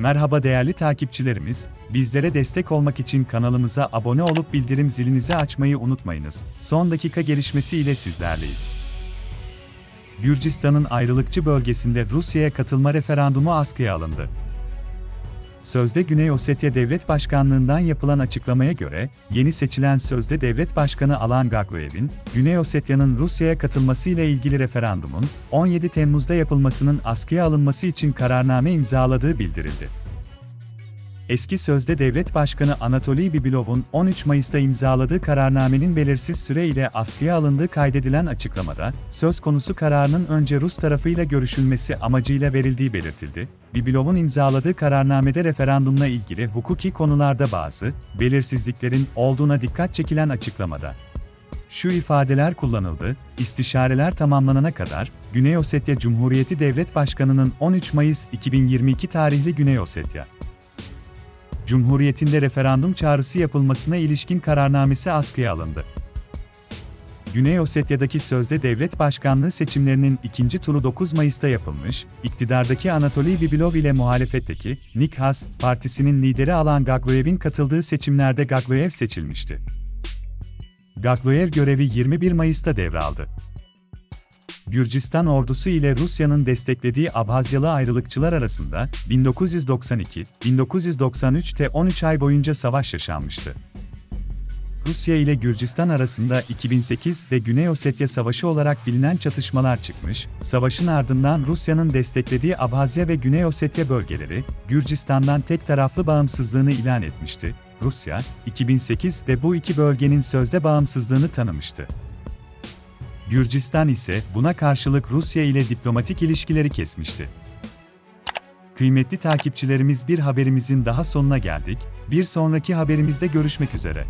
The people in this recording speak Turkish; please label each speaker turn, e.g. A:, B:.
A: Merhaba değerli takipçilerimiz, bizlere destek olmak için kanalımıza abone olup bildirim zilinizi açmayı unutmayınız. Son dakika gelişmesi ile sizlerleyiz. Gürcistan'ın ayrılıkçı bölgesinde Rusya'ya katılma referandumu askıya alındı. Sözde Güney Ossetya Devlet Başkanlığından yapılan açıklamaya göre, yeni seçilen Sözde Devlet Başkanı Alan Gagloev'in, Güney Ossetya'nın Rusya'ya katılması ile ilgili referandumun, 17 Temmuz'da yapılmasının askıya alınması için kararname imzaladığı bildirildi. Eski sözde devlet başkanı Anatoly Bibilov'un 13 Mayıs'ta imzaladığı kararnamenin belirsiz süre ile askıya alındığı kaydedilen açıklamada, söz konusu kararının önce Rus tarafıyla görüşülmesi amacıyla verildiği belirtildi. Bibilov'un imzaladığı kararnamede referandumla ilgili hukuki konularda bazı belirsizliklerin olduğuna dikkat çekilen açıklamada. Şu ifadeler kullanıldı, istişareler tamamlanana kadar, Güney Ossetya Cumhuriyeti Devlet Başkanı'nın 13 Mayıs 2022 tarihli Güney Ossetya Cumhuriyeti'nde referandum çağrısı yapılmasına ilişkin kararnamesi askıya alındı. Güney Osetya'daki sözde devlet başkanlığı seçimlerinin ikinci turu 9 Mayıs'ta yapılmış, iktidardaki Anatoly Bibilov ile muhalefetteki Nikhas Partisi'nin lideri Alan Gagloyev'in katıldığı seçimlerde Gagloyev seçilmişti. Gagloyev görevi 21 Mayıs'ta devraldı. Gürcistan ordusu ile Rusya'nın desteklediği Abhazyalı ayrılıkçılar arasında 1992-1993'te 13 ay boyunca savaş yaşanmıştı. Rusya ile Gürcistan arasında 2008 ve Güney Ossetya Savaşı olarak bilinen çatışmalar çıkmış, savaşın ardından Rusya'nın desteklediği Abhazya ve Güney Ossetya bölgeleri, Gürcistan'dan tek taraflı bağımsızlığını ilan etmişti. Rusya, 2008'de bu iki bölgenin sözde bağımsızlığını tanımıştı. Gürcistan ise buna karşılık Rusya ile diplomatik ilişkileri kesmişti. Kıymetli takipçilerimiz bir haberimizin daha sonuna geldik. Bir sonraki haberimizde görüşmek üzere.